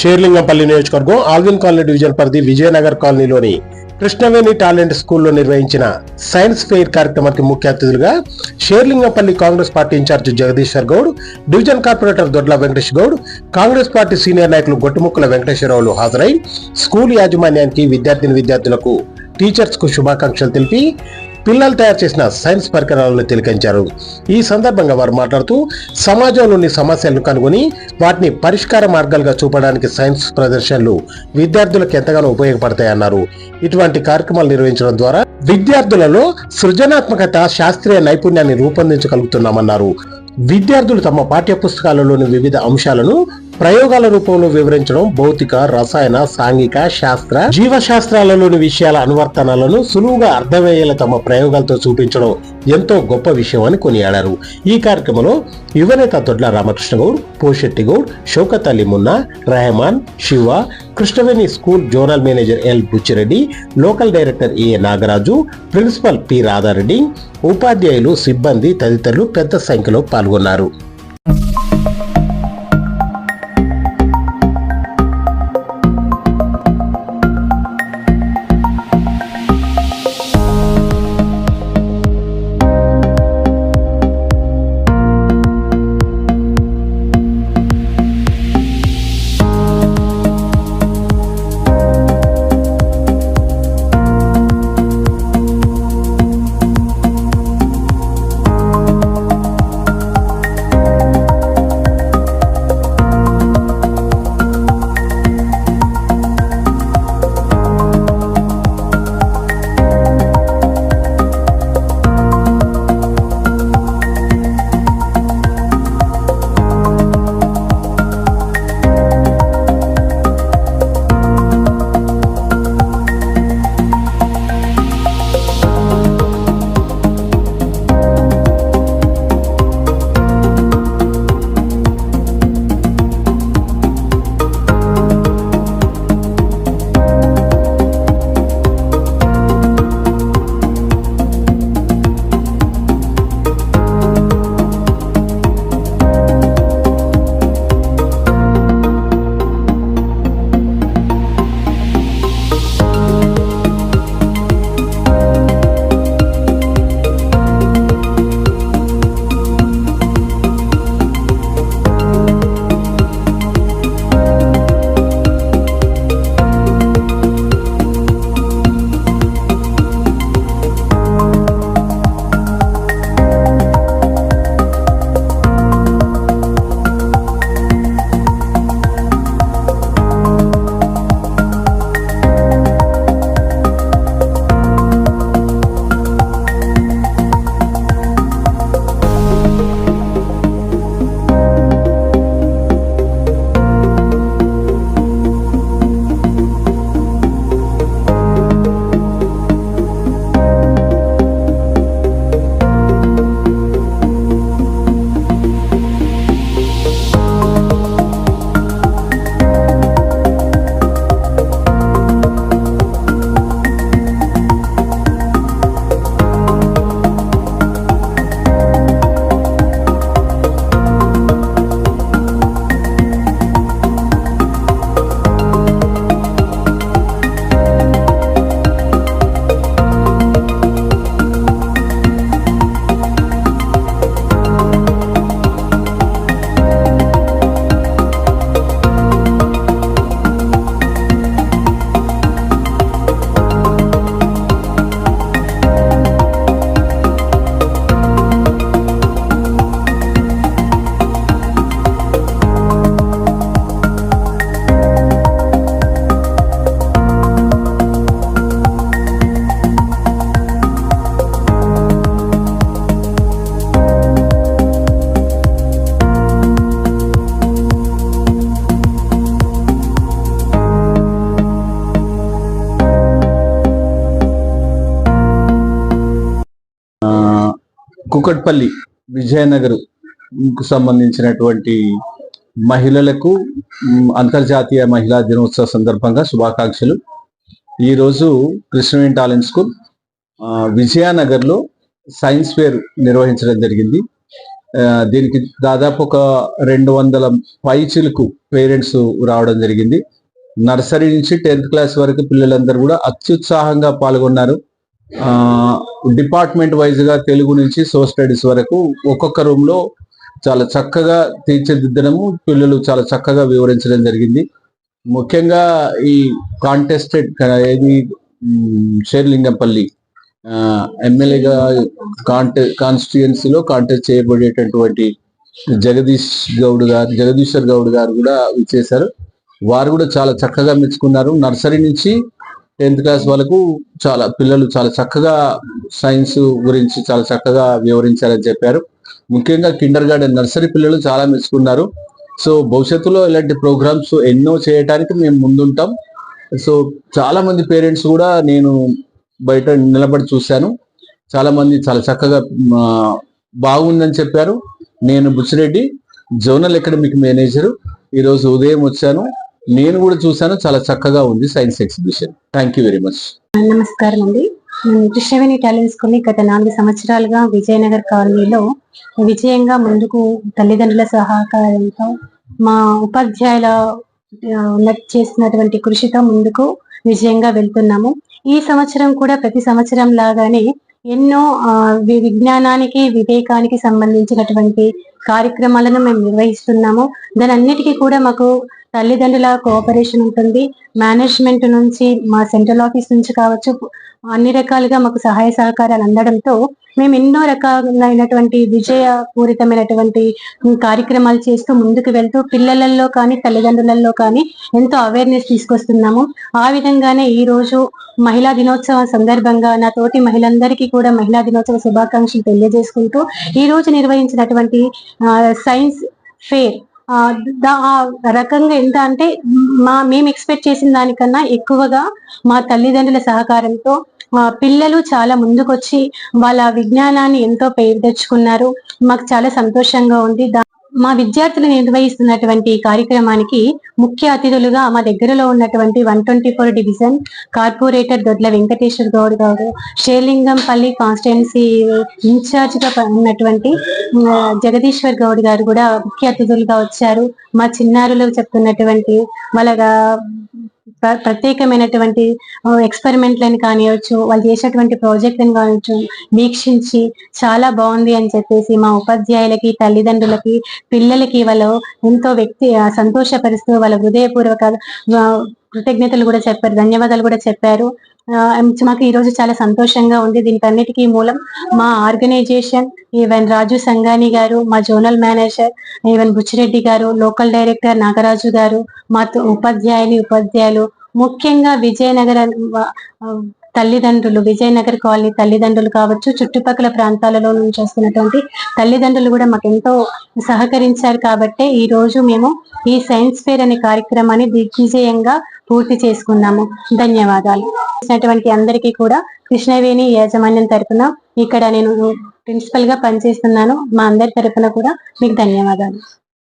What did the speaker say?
షేర్లింగంపల్లి నియోజకవర్గం Alvin colony division పరిధి విజయనగర్ కాలనీలోని కృష్ణవేణి టాలెంట్ స్కూల్లో నిర్వహించిన సైన్స్ ఫెయిర్ కార్యక్రమానికి ముఖ్య అతిథులుగా Serilingampally Congress party in charge Jagadishwar Goud division corporator Dodla Venkatesh Goud Congress party senior నాయకులు గొట్టుముక్కల వెంకటేశ్వరరావులు హాజరై స్కూల్ యాజమాన్యానికి విద్యార్థిని విద్యార్థులకు టీచర్స్కు శుభాకాంక్షలు తెలిపి పిల్లలు తయారు చేసిన సైన్స్ పరికరాలను తిలకించారు. ఈ సందర్భంగా వారు మాట్లాడుతూ సమాజంలోని సమస్యలను కనుగొని వాటిని పరిష్కార మార్గాలుగా చూపడానికి సైన్స్ ప్రదర్శనలు విద్యార్థులకు ఎంతగానో ఉపయోగపడతాయన్నారు. ఇటువంటి కార్యక్రమాలు నిర్వహించడం ద్వారా విద్యార్థులలో సృజనాత్మకత శాస్త్రీయ నైపుణ్యాన్ని రూపొందించగలుగుతున్నామన్నారు. విద్యార్థులు తమ పాఠ్య పుస్తకాలలోని వివిధ అంశాలను ప్రయోగాల రూపంలో వివరించడం భౌతిక రసాయన సాంఘిక శాస్త్ర జీవశాస్త్రాలలోని విషయాల అనువర్తనాలను సులువుగా అర్థమయ్యేలా తమ ప్రయోగాలతో చూపించడం ఎంతో గొప్ప విషయం అని కొనియాడారు. ఈ కార్యక్రమంలో యువనేత Dodla Ramakrishna Goud Poshetti Goud Shaukat Ali Munna Rehman Shiva Krishnaveni school zonal manager L Buchireddy local director A Nagaraju principal P Radhareddy ఉపాధ్యాయులు సిబ్బంది తదితరులు పెద్ద సంఖ్యలో పాల్గొన్నారు. కూకట్పల్లి విజయనగర్కు సంబంధించినటువంటి మహిళలకు అంతర్జాతీయ మహిళా దినోత్సవ సందర్భంగా శుభాకాంక్షలు. ఈరోజు కృష్ణవేణి టాలెంట్ స్కూల్ విజయనగర్లో సైన్స్ ఫేర్ నిర్వహించడం జరిగింది. దీనికి దాదాపు ఒక రెండు వందల పైచిలకు పేరెంట్స్ రావడం జరిగింది. నర్సరీ నుంచి టెన్త్ క్లాస్ వరకు పిల్లలందరూ కూడా అత్యుత్సాహంగా పాల్గొన్నారు. డిపార్ట్మెంట్ వైజ్గా తెలుగు నుంచి సో స్టడీస్ వరకు ఒక్కొక్క రూమ్లో చాలా చక్కగా తీర్చిదిద్దడము పిల్లలు చాలా చక్కగా వివరించడం జరిగింది. ముఖ్యంగా ఈ కాంటెస్టెడ్ ఏది షేర్లింగంపల్లి ఎమ్మెల్యేగా కాంటె కాన్స్టిట్యుయెన్సీలో కాంటెస్ట్ చేయబడేటటువంటి జగదీష్ గౌడ్ గారు జగదీశ్వర్ గౌడ్ గారు కూడా ఇచ్చేశారు వారు కూడా చాలా చక్కగా మెచ్చుకున్నారు. నర్సరీ నుంచి టెన్త్ క్లాస్ వరకు చాలా పిల్లలు చాలా చక్కగా సైన్స్ గురించి చాలా చక్కగా వివరించారని చెప్పారు. ముఖ్యంగా కిండర్ గార్డెన్ నర్సరీ పిల్లలు చాలా మెచ్చుకున్నారు. సో భవిష్యత్తులో ఇలాంటి ప్రోగ్రామ్స్ ఎన్నో చేయడానికి మేము ముందుంటాం. సో చాలా మంది పేరెంట్స్ కూడా నేను బయట నిలబడి చూశాను. చాలా మంది చాలా చక్కగా బాగుందని చెప్పారు. నేను బుచ్చిరెడ్డి జోనల్ అకాడమిక్ మేనేజర్. ఈరోజు ఉదయం వచ్చాను. నేను కూడా చూశాను చాలా చక్కగా ఉంది science exhibition thank you very much నమస్కారం అండి కృష్ణవేణి టాలెంట్ స్కూల్ గత నాలుగు సంవత్సరాలుగా విజయనగర్ కాలనీలో విజయంగా ముందుకు తల్లిదండ్రుల సహకారంతో మా ఉపాధ్యాయుల ఆ, చేస్తున్నటువంటి కృషితో ముందుకు విజయంగా వెళ్తున్నాము. ఈ సంవత్సరం కూడా ప్రతి సంవత్సరం లాగానే ఎన్నో వి- విజ్ఞానానికి వివేకానికి సంబంధించినటువంటి కార్యక్రమాలను మేము నిర్వహిస్తున్నాము. దాని అన్నిటికీ కూడా మాకు తల్లిదండ్రుల కోఆపరేషన్ ఉంటుంది. మేనేజ్మెంట్ నుంచి మా సెంట్రల్ ఆఫీస్ నుంచి కావచ్చు అన్ని రకాలుగా మాకు సహాయ సహకారాలు అందడంతో మేము ఎన్నో రకాలైనటువంటి విజయపూరితమైనటువంటి కార్యక్రమాలు చేస్తూ ముందుకు వెళ్తూ పిల్లలలో కానీ తల్లిదండ్రులలో కానీ ఎంతో అవేర్నెస్ తీసుకొస్తున్నాము. ఆ విధంగానే ఈ రోజు మహిళా దినోత్సవం సందర్భంగా నా తోటి మహిళలందరికీ కూడా మహిళా దినోత్సవ శుభాకాంక్షలు తెలియజేసుకుంటూ ఈ రోజు నిర్వహించినటువంటి సైన్స్ ఫేర్ ఆ రకంగా ఎంత అంటే మా మేము ఎక్స్పెక్ట్ చేసిన దానికన్నా ఎక్కువగా మా తల్లిదండ్రుల సహకారంతో పిల్లలు చాలా ముందుకొచ్చి వాళ్ళ విజ్ఞానాన్ని ఎంతో పేరు తెచ్చుకున్నారు. మాకు చాలా సంతోషంగా ఉంది. దా- మా విద్యార్థులు నిర్వహిస్తున్నటువంటి కార్యక్రమానికి ముఖ్య అతిథులుగా మా దగ్గరలో ఉన్నటువంటి one twenty four division corporator Dodla Venkateshwara Goud garu Serilingampally constituency ఇన్ఛార్జ్గా ఉన్నటువంటి జగదీశ్వర్ గౌడ్ గారు కూడా ముఖ్య అతిథులుగా వచ్చారు. మా చిన్నారులు చెప్తున్నటువంటి వాళ్ళ ప్రత్యేకమైనటువంటి ఎక్స్పెరిమెంట్లను కానివచ్చు వాళ్ళు చేసేటువంటి ప్రాజెక్టులను కానివచ్చు వీక్షించి చాలా బాగుంది అని చెప్పేసి మా ఉపాధ్యాయులకి తల్లిదండ్రులకి పిల్లలకి వాళ్ళు ఎంతో వ్యక్తి సంతోషపరుస్తూ వాళ్ళ హృదయపూర్వక కృతజ్ఞతలు కూడా చెప్పారు ధన్యవాదాలు కూడా చెప్పారు. మాకు ఈ రోజు చాలా సంతోషంగా ఉంది. దీనికన్నిటికీ మూలం మా ఆర్గనైజేషన్ ఈవెన్ రాజు సంగాని గారు మా జోనల్ మేనేజర్ ఈవెన్ బుచ్చిరెడ్డి గారు లోకల్ డైరెక్టర్ నాగరాజు గారు మా ఉపాధ్యాయుని ఉపాధ్యాయులు ముఖ్యంగా విజయనగర తల్లిదండ్రులు విజయనగర్ కాలనీ తల్లిదండ్రులు కావచ్చు చుట్టుపక్కల ప్రాంతాలలో నుంచి వస్తున్నటువంటి తల్లిదండ్రులు కూడా మాకు ఎంతో సహకరించారు కాబట్టే ఈ రోజు మేము ఈ సైన్స్ ఫేర్ అనే కార్యక్రమాన్ని దిగ్విజయంగా పూర్తి చేసుకున్నాము ధన్యవాదాలు. చేసినటువంటి అందరికీ కూడా కృష్ణవేణి యాజమాన్యం తరపున ఇక్కడ నేను ప్రిన్సిపల్గా పనిచేస్తున్నాను. మా అందరి తరఫున కూడా మీకు ధన్యవాదాలు.